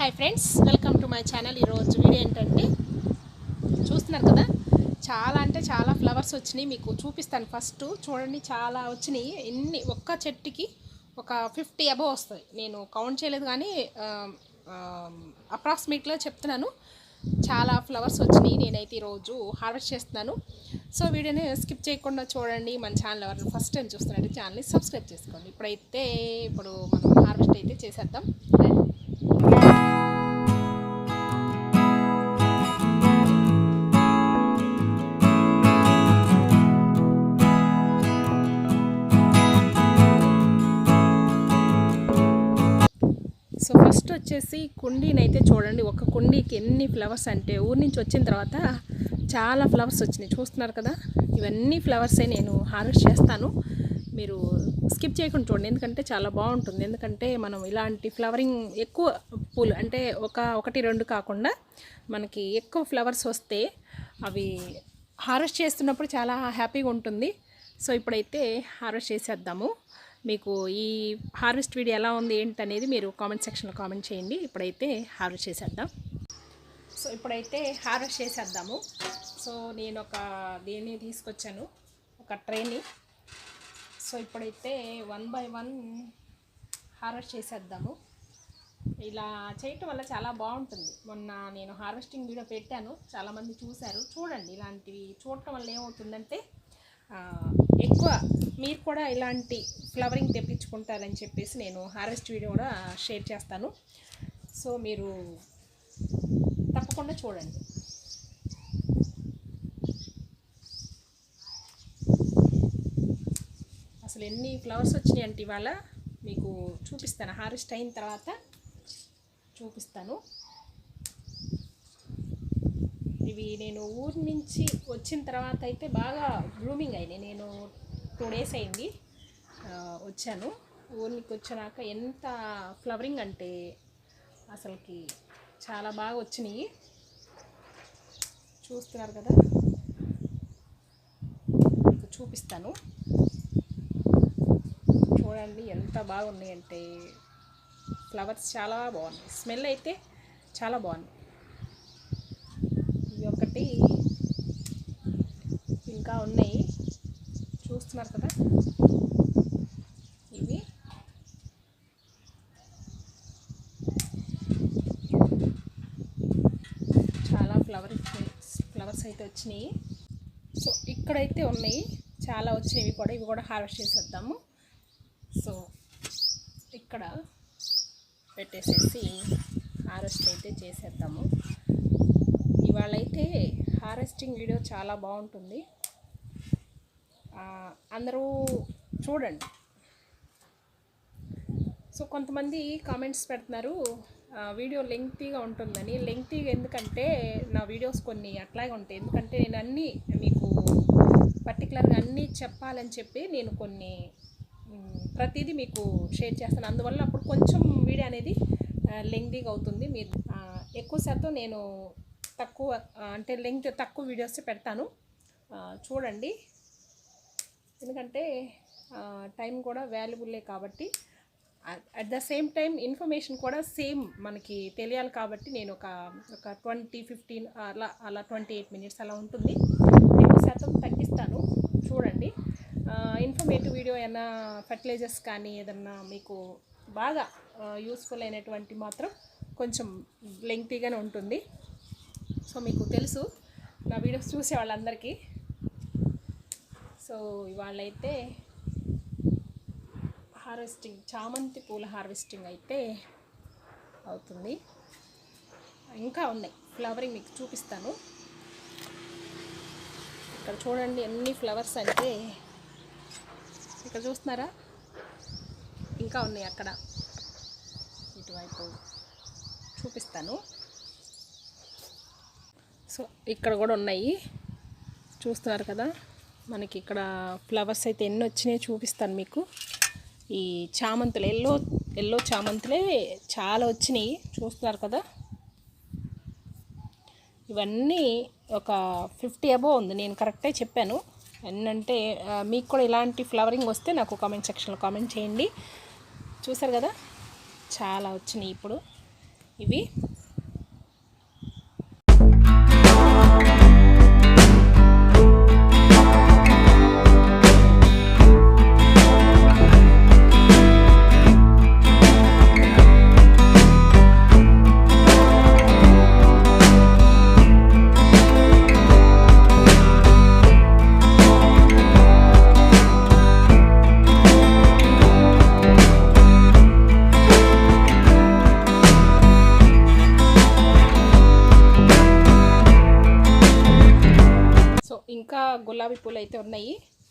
Hi friends welcome to my channel ఈరోజు video ఏంటంటే చూస్తున్నారు కదా? చాలా అంటే చాలా ఫ్లవర్స్ వచ్చినాయి మీకు చూపిస్తాను. ఫస్ట్ చూడండి చాలా వచ్చినాయి. ఎన్ని ఒక్క చెట్టుకి ఒక ఫిఫ్టీ అబవ్ వస్తాయి. నేను కౌంట్ చేయలేదు కానీ అప్రాక్సిమేట్గా చెప్తున్నాను. చాలా ఫ్లవర్స్ వచ్చినాయి. నేనైతే ఈరోజు హార్వెస్ట్ చేస్తున్నాను. సో వీడియోని స్కిప్ చేయకుండా చూడండి. మన ఛానల్ ఎవరు ఫస్ట్ టైం చూస్తున్నట్టు ఛానల్ని సబ్స్క్రైబ్ చేసుకోండి. ఇప్పుడైతే ఇప్పుడు మనం హార్వెస్ట్ అయితే చేసేద్దాం. సో ఫస్ట్ వచ్చేసి కుండీని అయితే చూడండి ఒక కుండీకి ఎన్ని ఫ్లవర్స్ అంటే ఊరి నుంచి వచ్చిన తర్వాత చాలా ఫ్లవర్స్ వచ్చినాయి. చూస్తున్నారు కదా? ఇవన్నీ ఫ్లవర్సే నేను హార్వెస్ట్ చేస్తాను. మీరు స్కిప్ చేయకుండా చూడండి. ఎందుకంటే చాలా బాగుంటుంది. ఎందుకంటే మనం ఇలాంటి ఫ్లవరింగ్ ఎక్కువ పూలు అంటే ఒక ఒకటి రెండు కాకుండా మనకి ఎక్కువ ఫ్లవర్స్ వస్తే అవి హార్వెస్ట్ చేస్తున్నప్పుడు చాలా హ్యాపీగా ఉంటుంది. సో ఇప్పుడైతే హార్వెస్ట్ చేసేద్దాము. మీకు ఈ హార్వెస్ట్ వీడియో ఎలా ఉంది ఏంటి అనేది మీరు కామెంట్ సెక్షన్లో కామెంట్ చేయండి. ఇప్పుడైతే హార్వెస్ట్ చేసేద్దాం. సో ఇప్పుడైతే హార్వెస్ట్ చేసేద్దాము. సో నేను ఒక దేన్ని తీసుకొచ్చాను. ఒక ట్రైని. సో ఇప్పుడైతే వన్ బై వన్ హార్వెస్ట్ చేసేద్దాము. ఇలా చేయటం వల్ల చాలా బాగుంటుంది. మొన్న నేను హార్వెస్టింగ్ వీడియో పెట్టాను. చాలామంది చూశారు. చూడండి ఇలాంటివి చూడటం వల్ల ఏమవుతుందంటే ఎక్కువ మీరు కూడా ఇలాంటి ఫ్లవరింగ్ తెప్పించుకుంటారని చెప్పేసి నేను హార్వెస్ట్ వీడియో కూడా షేర్ చేస్తాను. సో మీరు తప్పకుండా చూడండి. అసలు ఎన్ని ఫ్లవర్స్ వచ్చినాయి అంటే ఇవాళ మీకు చూపిస్తాను. హార్వెస్ట్ అయిన తర్వాత చూపిస్తాను. ఇవి నేను ఊరి నుంచి వచ్చిన తర్వాత అయితే బాగా బ్లూమింగ్ అయినాయి. నేను టూ డేస్ అయింది వచ్చాను. ఊరికి వచ్చినాక ఎంత ఫ్లవరింగ్ అంటే అసలుకి చాలా బాగా వచ్చినాయి. చూస్తున్నారు కదా? చూపిస్తాను. చూడండి ఎంత బాగున్నాయంటే ఫ్లవర్స్ చాలా బాగున్నాయి. స్మెల్ అయితే చాలా బాగుంది. ఇవి ఒకటి ఇంకా ఉన్నాయి. చూస్తున్నారు కదా? ఇవి. చాలా ఫ్లవర్ ఫ్లవర్స్ అయితే వచ్చినాయి. సో ఇక్కడైతే ఉన్నాయి. చాలా వచ్చినాయి. ఇవి కూడా ఇవి కూడా హార్వెస్ట్ చేసేద్దాము. సో ఇక్కడ పెట్టేసేసి హారెస్ట్ అయితే చేసేద్దాము. ఇవాళైతే హారెస్టింగ్ వీడియో చాలా బాగుంటుంది. అందరూ చూడండి. సో కొంతమంది కామెంట్స్ పెడుతున్నారు వీడియో లెంగ్తీగా ఉంటుందని. లెంగ్తీగా ఎందుకంటే నా వీడియోస్ కొన్ని అట్లాగే ఉంటాయి. ఎందుకంటే నేను అన్నీ మీకు పర్టికులర్గా అన్నీ చెప్పాలని చెప్పి నేను కొన్ని ప్రతిదీ మీకు షేర్ చేస్తాను. అందువల్ల అప్పుడు కొంచెం వీడియో అనేది లెంగ్దీగా అవుతుంది. మీరు ఎక్కువ శాతం నేను తక్కువ అంటే లెంగ్త్ తక్కువ వీడియోస్ పెడతాను. చూడండి. ఎందుకంటే టైం కూడా వాల్యుబుల్లే కాబట్టి at the same time information కూడా సేమ్ మనకి తెలియాలి కాబట్టి నేను ఒక ఒక ట్వంటీ ఫిఫ్టీన్ అలా అలా ట్వంటీ ఎయిట్ మినిట్స్ అలా ఉంటుంది. ఎక్కువ శాతం తగ్గిస్తాను. చూడండి. ఇన్ఫర్మేటివ్ వీడియో ఏమైనా ఫర్టిలైజర్స్ కానీ ఏదన్నా మీకు బాగా యూస్ఫుల్ అయినటువంటి మాత్రం కొంచెం లెంగ్తీగానే ఉంటుంది. సో మీకు తెలుసు నా వీడియోస్ చూసే వాళ్ళందరికీ. సో ఇవాళైతే హార్వెస్టింగ్ చామంతి పూల హార్వెస్టింగ్ అయితే అవుతుంది. ఇంకా ఉన్నాయి ఫ్లవరింగ్ మీకు చూపిస్తాను. ఇక్కడ చూడండి ఎన్ని ఫ్లవర్స్ అంటే ఇక్కడ చూస్తున్నారా? ఇంకా ఉన్నాయి అక్కడ. ఇటువైపు చూపిస్తాను. సో ఇక్కడ కూడా ఉన్నాయి. చూస్తున్నారు కదా? మనకి ఇక్కడ ఫ్లవర్స్ అయితే ఎన్ని వచ్చినాయో చూపిస్తాను మీకు. ఈ చామంతులు ఎల్లో ఎల్లో చామంతులే చాలా వచ్చినాయి. చూస్తున్నారు కదా? ఇవన్నీ ఒక ఫిఫ్టీ అబో ఉంది. నేను కరెక్టే చెప్పాను. అంటే మీకు కూడా ఇలాంటి ఫ్లవరింగ్ వస్తే నాకు కామెంట్ సెక్షన్లో కామెంట్ చేయండి. చూసారు కదా? చాలా వచ్చినాయి ఇప్పుడు. ఇవి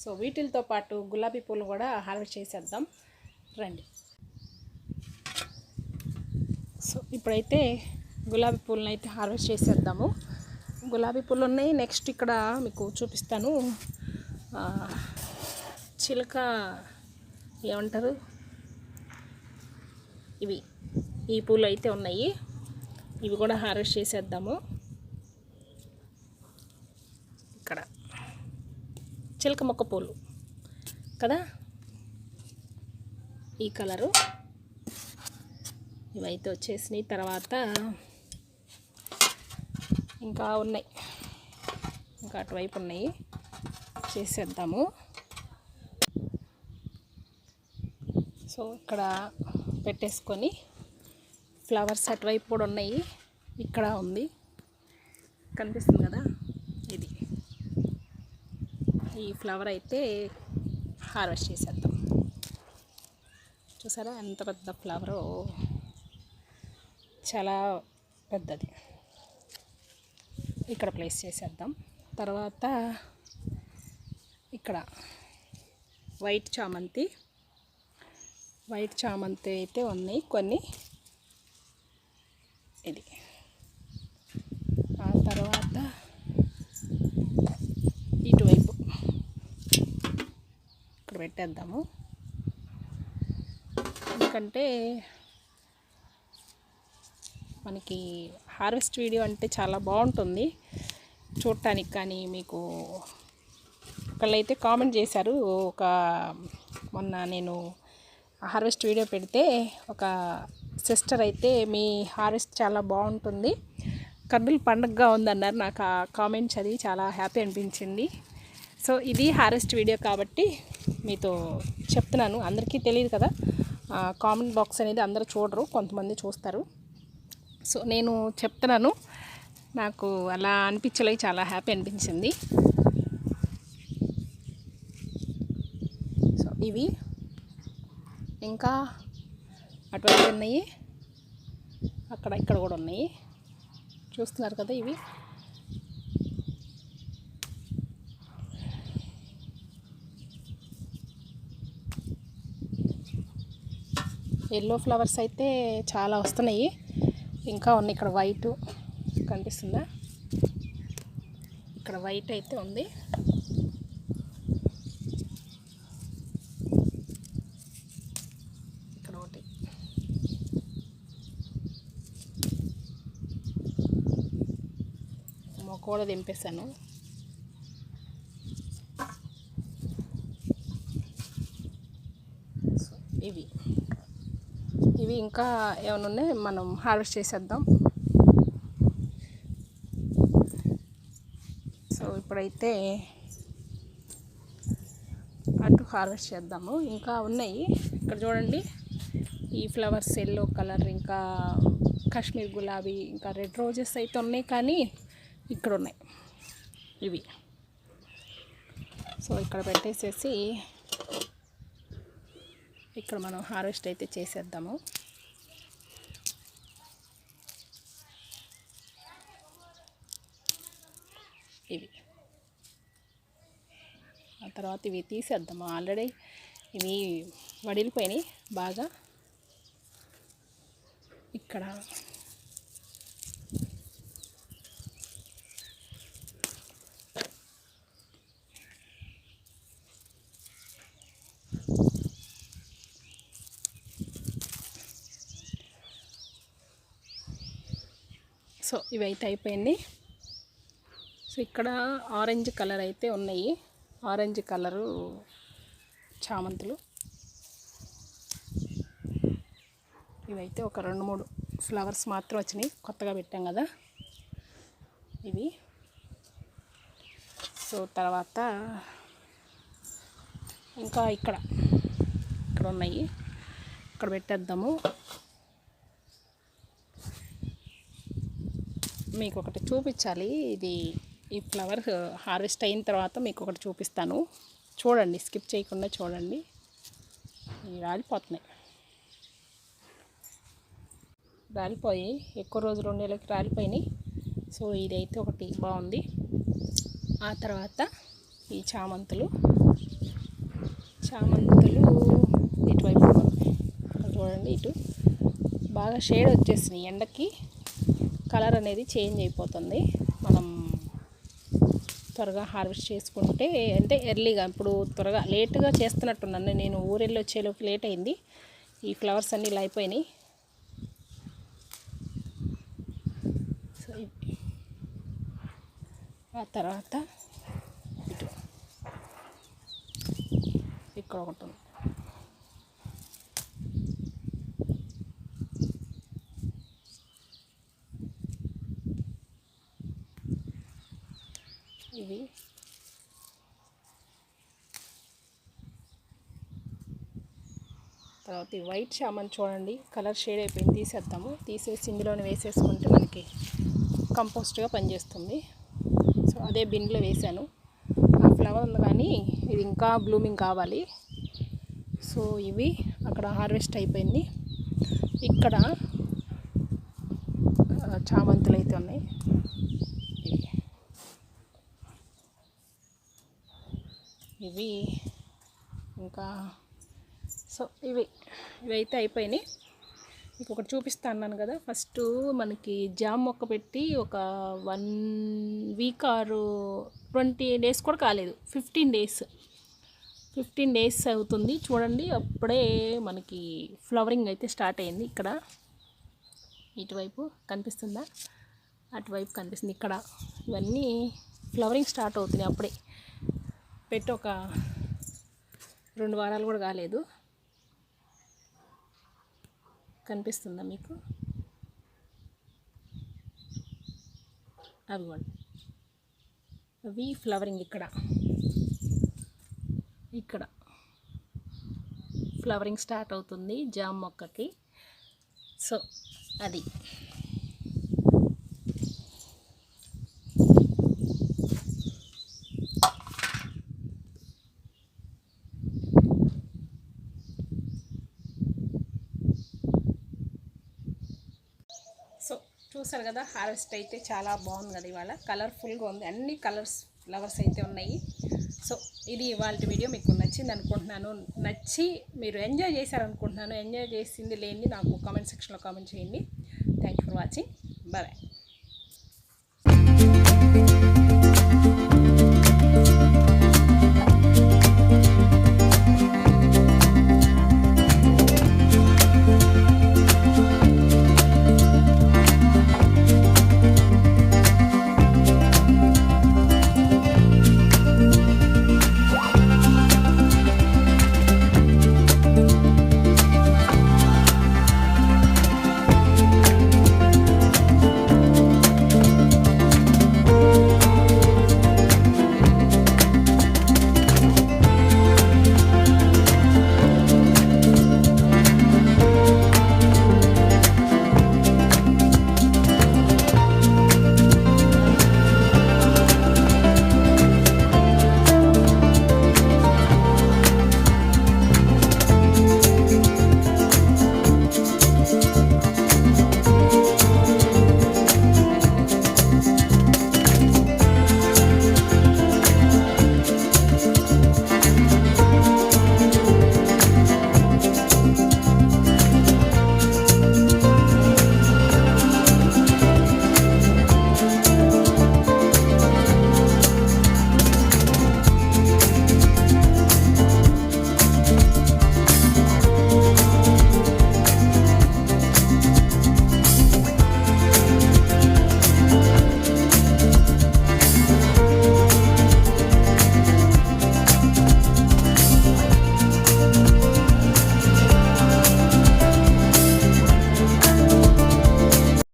సో వీటితో పాటు గులాబీ పూలు కూడా హార్వెస్ట్ చేసేద్దాం. రండి. సో ఇప్పుడైతే గులాబీ పూలను అయితే హార్వెస్ట్ చేసేద్దాము. గులాబీ పూలు ఉన్నాయి. నెక్స్ట్ ఇక్కడ మీకు చూపిస్తాను. చిలక ఏమంటారు? ఇవి. ఈ పూలు అయితే ఉన్నాయి. ఇవి కూడా హార్వెస్ట్ చేసేద్దాము ఇక్కడ చిలక మొక్క పూలు. కదా? ఈ కలరు. ఇవైతే వచ్చేసినాయి. తర్వాత ఇంకా ఉన్నాయి. ఇంకా అటువైపు ఉన్నాయి. చేసేద్దాము. సో ఇక్కడ పెట్టేసుకొని ఫ్లవర్స్ అటువైపు కూడా ఉన్నాయి. ఇక్కడ ఉంది. కనిపిస్తుంది కదా? ఈ ఫ్లవర్ అయితే హార్వెస్ట్ చేసేద్దాం. చూసారా ఎంత పెద్ద ఫ్లవరో? చాలా పెద్దది. ఇక్కడ ప్లేస్ చేసేద్దాం. తర్వాత ఇక్కడ వైట్ చామంతి. వైట్ చామంతి అయితే ఉన్నాయి. కొన్ని ఇది ఆ తర్వాత ఇటువైపు పెట్టేద్దాము. ఎందుకంటే మనకి హార్వెస్ట్ వీడియో అంటే చాలా బాగుంటుంది. చూడటానికి కానీ మీకు ఒకళ్ళైతే కామెంట్ చేశారు. ఒక మొన్న నేను హార్వెస్ట్ వీడియో పెడితే ఒక సిస్టర్ అయితే మీ హార్వెస్ట్ చాలా బాగుంటుంది. కర్నూలు పండగగా ఉందన్నారు. నాకు ఆ కామెంట్ చదివి చాలా హ్యాపీ అనిపించింది. సో ఇది హారెస్ట్ వీడియో కాబట్టి మీతో చెప్తున్నాను. అందరికీ తెలియదు కదా కామెంట్ బాక్స్ అనేది అందరూ చూడరు కొంతమంది చూస్తారు. సో నేను చెప్తున్నాను నాకు అలా అనిపించలే చాలా హ్యాపీ అనిపించింది. సో ఇవి ఇంకా అటువంటి ఉన్నాయి అక్కడ ఇక్కడ కూడా ఉన్నాయి. చూస్తున్నారు కదా ఇవి? ఎల్లో ఫ్లవర్స్ అయితే చాలా వస్తున్నాయి. ఇంకా ఉన్నాయి ఇక్కడ వైట్ కనిపిస్తుందా? ఇక్కడ వైట్ అయితే ఉంది. ఇక్కడ ఒకటి. మొక్క కూడా దింపేశాను సో ఇవి ఇవి ఇంకా ఏమైనా ఉన్నాయి మనం హార్వెస్ట్ చేసేద్దాం. సో ఇప్పుడైతే అటు హార్వెస్ట్ చేద్దాము. ఇంకా ఉన్నాయి. ఇక్కడ చూడండి ఈ ఫ్లవర్స్ ఎల్లో కలర్ ఇంకా కాశ్మీర్ గులాబీ ఇంకా రెడ్ రోజెస్ అయితే ఉన్నాయి కానీ ఇక్కడ ఉన్నాయి. ఇవి. సో ఇక్కడ పెట్టేసేసి ఇక్కడ మనం హార్వెస్ట్ అయితే చేసేద్దాము ఇవి ఆ తర్వాత ఇవి తీసేద్దాము ఆల్రెడీ ఇవి వడిలిపోయినాయి బాగా. ఇక్కడ సో ఇవైతే అయిపోయింది. సో ఇక్కడ ఆరెంజ్ కలర్ అయితే ఉన్నాయి. ఆరెంజ్ కలరు చామంతులు. ఇవైతే ఒక రెండు మూడు ఫ్లవర్స్ మాత్రం వచ్చినాయి. కొత్తగా పెట్టాం కదా. ఇవి. సో తర్వాత ఇంకా ఇక్కడ ఇక్కడ ఉన్నాయి. ఇక్కడ పెట్టేద్దాము. మీకు ఒకటి చూపించాలి. ఇది ఈ ఫ్లవర్ హార్వెస్ట్ అయిన తర్వాత మీకు ఒకటి చూపిస్తాను. చూడండి స్కిప్ చేయకుండా చూడండి. రాలిపోతున్నాయి. రాలిపోయి ఎక్కువ రోజులు ఉండేలోకి రాలిపోయినాయి. సో ఇదైతే ఒకటి బాగుంది. ఆ తర్వాత ఈ చామంతులు. చామంతులు ఇటువైపు చూడండి ఇటు. బాగా షేడ్ వచ్చేసినాయి. ఎండకి కలర్ అనేది చేంజ్ అయిపోతుంది. మనం త్వరగా హార్వెస్ట్ చేసుకుంటే అంటే ఎర్లీగా ఇప్పుడు త్వరగా లేట్గా చేస్తున్నట్టున్నాను. నేను ఊరెళ్ళి వచ్చేలోపు లేట్ అయింది. ఈ ఫ్లవర్స్ అన్నీ ఇలా అయిపోయినాయి. సో ఆ తర్వాత ఇటు. ఇక్కడ ఒకటి ఉంది. ఇవి తర్వాత ఈ వైట్ షామన్ చూడండి. కలర్ షేడ్ అయిపోయింది. తీసేద్దాము. తీసేసి ఇందులోనే వేసేసుకుంటే మనకి కంపోస్ట్గా పనిచేస్తుంది. సో అదే బిన్లో వేసాను ఆ ఫ్లవర్ ఉంది కానీ ఇది ఇంకా బ్లూమింగ్ కావాలి. సో ఇవి అక్కడ హార్వెస్ట్ అయిపోయింది. ఇక్కడ చామంతులు అయితే ఉన్నాయి ఇవి ఇవి ఇంకా సో ఇవి ఇవైతే అయిపోయినాయి. మీకు ఒకటి చూపిస్తా అన్నాను కదా ఫస్ట్ మనకి జామ్ మొక్క పెట్టి ఒక వన్ వీక్ ఆరు ట్వంటీ డేస్ కూడా కాలేదు ఫిఫ్టీన్ డేస్. ఫిఫ్టీన్ డేస్ అవుతుంది. చూడండి అప్పుడే మనకి ఫ్లవరింగ్ అయితే స్టార్ట్ అయింది ఇక్కడ. ఇటువైపు కనిపిస్తుందా? అటువైపు కనిపిస్తుంది ఇక్కడ. ఇవన్నీ ఫ్లవరింగ్ స్టార్ట్ అవుతున్నాయి అప్పుడే. పెట్టి ఒక రెండు వారాలు కూడా కాలేదు. కనిపిస్తుందా మీకు? అవిగోండి అవి ఫ్లవరింగ్ ఇక్కడ. ఇక్కడ. ఫ్లవరింగ్ స్టార్ట్ అవుతుంది జామ్ మొక్కకి. సో అది సో చూసారు కదా హార్వెస్ట్ అయితే చాలా బాగుంది కదా ఇవాళ. కలర్ఫుల్గా ఉంది. అన్ని కలర్స్ ఫ్లవర్స్ అయితే ఉన్నాయి. సో ఇది ఇవాళ వీడియో మీకు నచ్చింది అనుకుంటున్నాను. నచ్చి మీరు ఎంజాయ్ చేశారనుకుంటున్నాను. ఎంజాయ్ చేసింది లేని నాకు కామెంట్ సెక్షన్లో కామెంట్ చేయండి. Thank you for watching bye